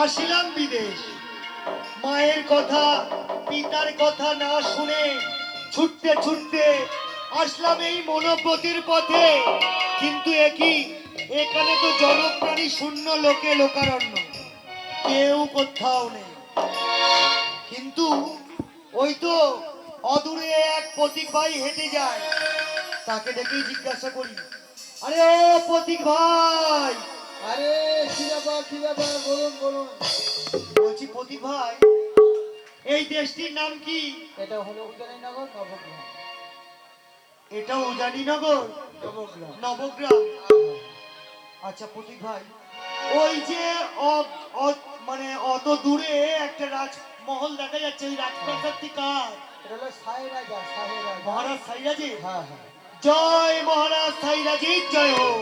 আসিলাম বিদেশ। মায়ের কথা, পিতার কথা না শুনে ছুটতে ছুটতে আসলাম এই মনোব্রতির পথে। কিন্তু একই এখানে তো জনপ্রাণী শূন্য, লোকে লোকারণ্য। কেউ কোথাও নেই। কিন্তু ওই তো অদূরে এক প্রতীক ভাই হেঁটে যায়। তাকে দেখেই জিজ্ঞাসা করি, আরে ও প্রতীক ভাই আরে কি ব্যাপার কি ব্যাপার? বলুন বলুন। বলছি প্রতীক ভাই এই দেশটির নাম কি? এটা হলো উদয়নগর নবগ্রাম। এটা উজানিনগর? নবগ্রাম। নবগ্রাম। আচ্ছা প্রতীক ভাই ওই যে মানে অত দূরে একটা রাজমহল দেখা যাচ্ছে ওই রাজপ্রাসাদটি কার? এটা হলো সাই রাজা মহারাজ সাইরাজি হ্যাঁ হ্যাঁ। জয় মহারাজ সাইরাজি জয় হোক।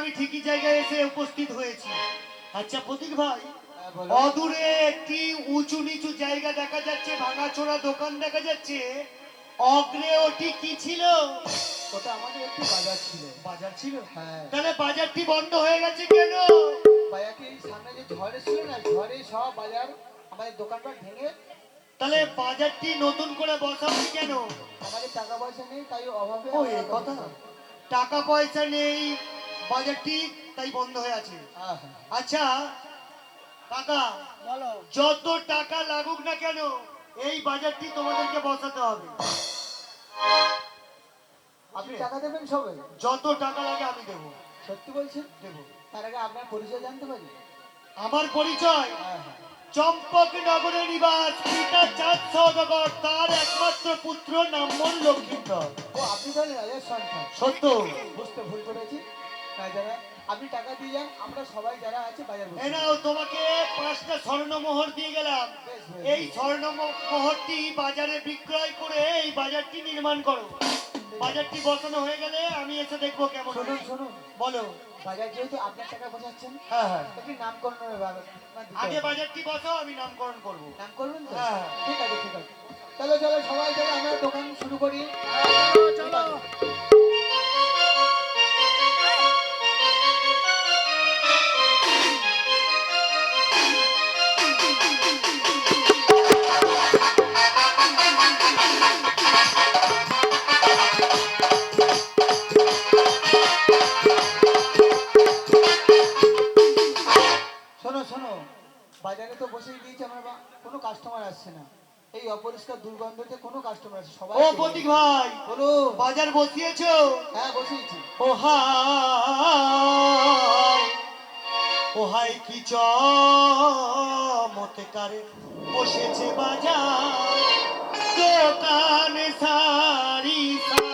আমি ঠিকই জায়গায় এসে উপস্থিত হয়েছি। আচ্ছা প্রতীক ভাই হ্যাঁ, অদূরে একটি উঁচু নিচু জায়গা দেখা যাচ্ছে ভাঙাচোরা দোকান দেখা যাচ্ছে। অগ্রে ওটি কি ছিল? ওটা আমাদের একটি বাজার ছিল। বাজার ছিল? হ্যাঁ। তাহলে বাজারটি বন্ধ হয়ে গেছে কেন? বাজারটি সামনে যে ঝড় ছিল না ঝড়ে সব বাজার আমাদের দোকানপাট ভেঙে তাহলে বাজারটি নতুন করে বসাবি কেন? আমাদের টাকা পয়সা নেই তাই অভাবে ও কথা। টাকা পয়সা নেই বাজারটি তাই বন্ধ হয়ে আছে। আচ্ছা কাকা বলো। যত টাকা লাগুক না কেন এই বাজারটি তোমাদেরকে বসাতে হবে। আপনি টাকা দেবেন সবাই? যত টাকা লাগে আমি দেবো। সত্যি বলছেন? দেবো। তার আগে আপনার পরিচয় জানতে পারি? আমার পরিচয়? হ্যাঁ হ্যাঁ। চম্পক নগরের নিবাস পিতা চাঁদ সৌদাগর তার একমাত্র পুত্র নাম্বর লক্ষ্মীধর ও আপনি তাহলে রাজার সন্তান। সত্য। বুঝতে আপনি টাকা দিয়ে যান আমরা সবাই যারা আছে বাজার এই নাও তোমাকে পাঁচটা স্বর্ণ মোহর দিয়ে গেলাম। এই স্বর্ণ মো- মোহরটি বাজারে বিক্রয় করে এই বাজারটি নির্মাণ করো। বাজারটি বসানো হয়ে গেলে আমি এসে দেখব কেমন শুনুন শুনুন। বলো। বাজার যেহেতু আপনার টাকা বসাচ্ছেন হ্যাঁ হ্যাঁ। ব্যাপার আগে বাজারটি বসাও আমি নামকরণ করব। নাম করবেন তো? হ্যাঁ। ঠিক আছে ঠিক আছে। চলো চলো সবাই চলো আমরা দোকান শুরু করি। ঠিক কাস্টমার আসছে না। এই অপরিষ্কার দুর্গন্ধতে কোনো কাস্টমার আছে সবাই ও প্রতীক ভাই বলো বাজার বসিয়েছো? হ্যাঁ বসিয়েছি। ও হাই ও হাই কি চমৎকারে বসেছে বাজার। দোকান সারি সারি।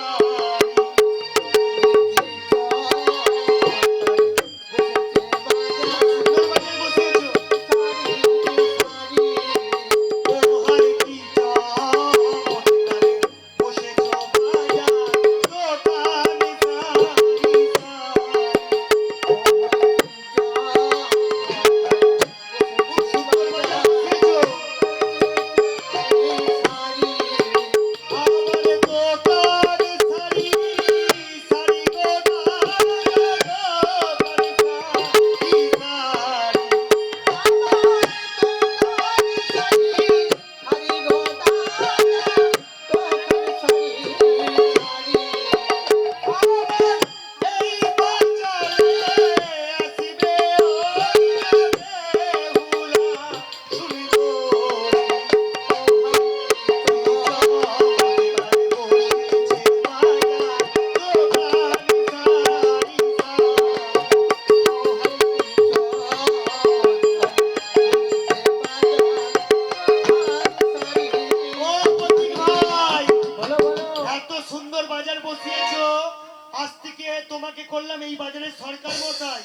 তোমাকে করলাম এই বাজারের সরকার মশাই।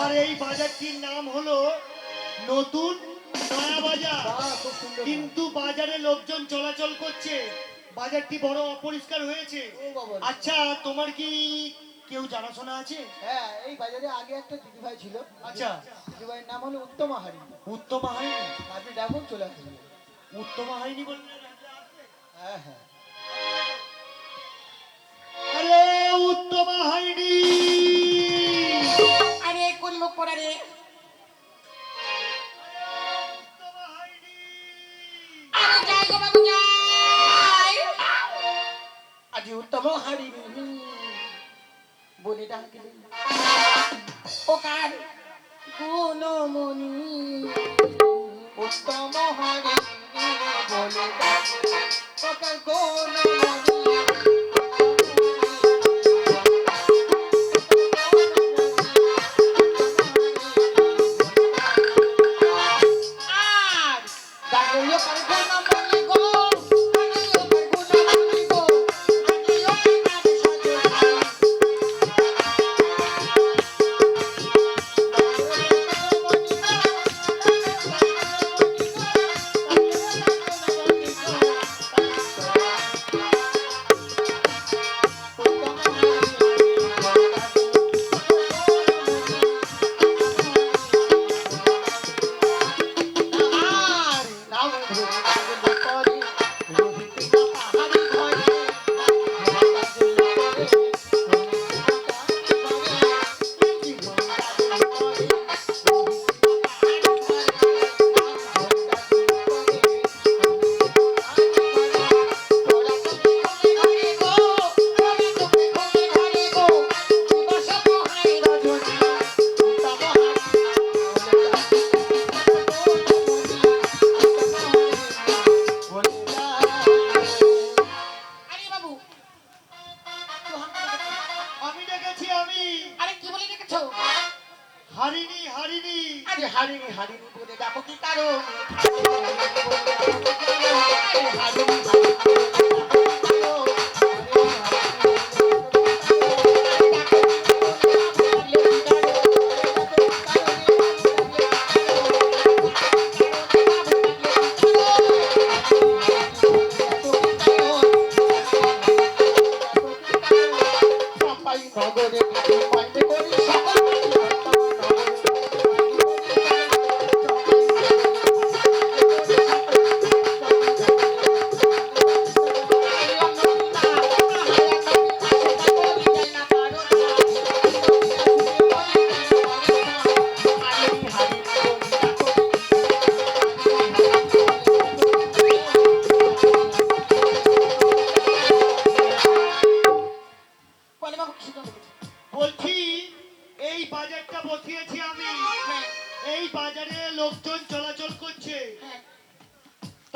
আর এই বাজারটির নাম হলো নতুন নয়া বাজার। কিন্তু বাজারে লোকজন চলাচল করছে। বাজারটি বড় অপরিষ্কার হয়েছে। আচ্ছা তোমার কি কেউ জানাশোনা আছে? হ্যাঁ এই বাজারে আগে একটা দিদিভাই ছিল। আচ্ছা। দিদিভাইয়ের নাম হলো উত্তমা হারি উত্তম হয়নি আপনি ডাকুন চলে আসবেন উত্তম হয়নি বললে হ্যাঁ হ্যাঁ। আরে উত্তমা হাইডি। আরে কোন মুখ পড়া রে? আজি উত্তম হারিনি বলে ডাকলি ও কার? গুণমণি। উত্তম হারিনি বলে ডাকলি ও কার গুণমণি? আরে হারিনি হারিনি বলে ডাকো কি কারণ?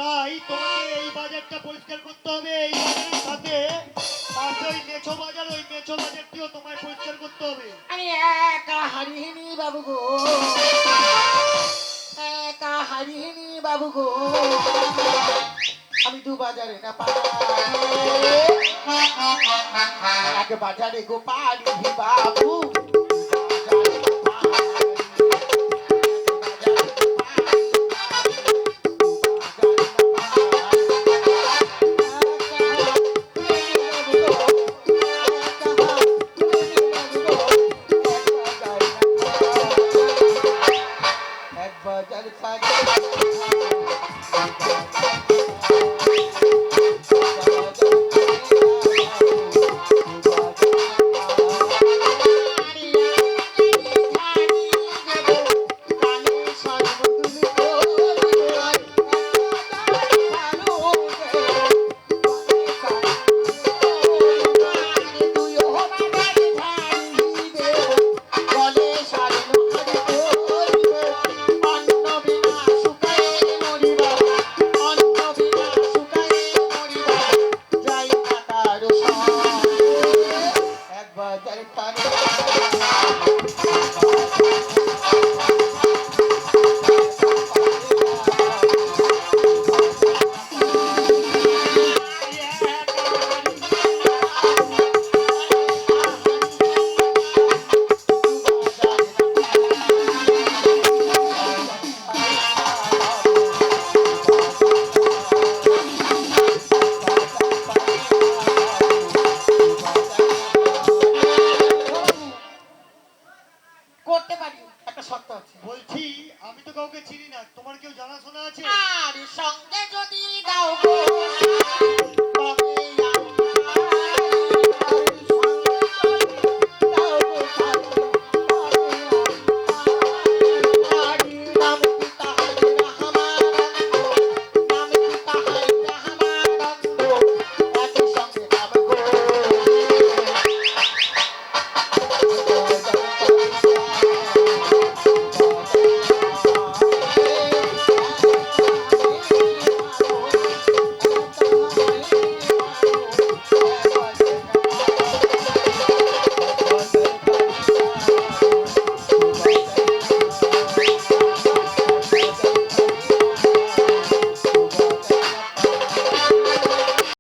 তাই তোমাকে এই বাজারটা পরিষ্কার করতে হবে, এই বাজারের সাথে পাশে ওই মেছো বাজার, ওই মেছো বাজারটিও তোমায় পরিষ্কার করতে হবে। আমি একা হারিনি বাবু গো। একা হারিনি বাবু গো। আমি দু বাজারে না পারি এক বাজারে গো পারি বাবু।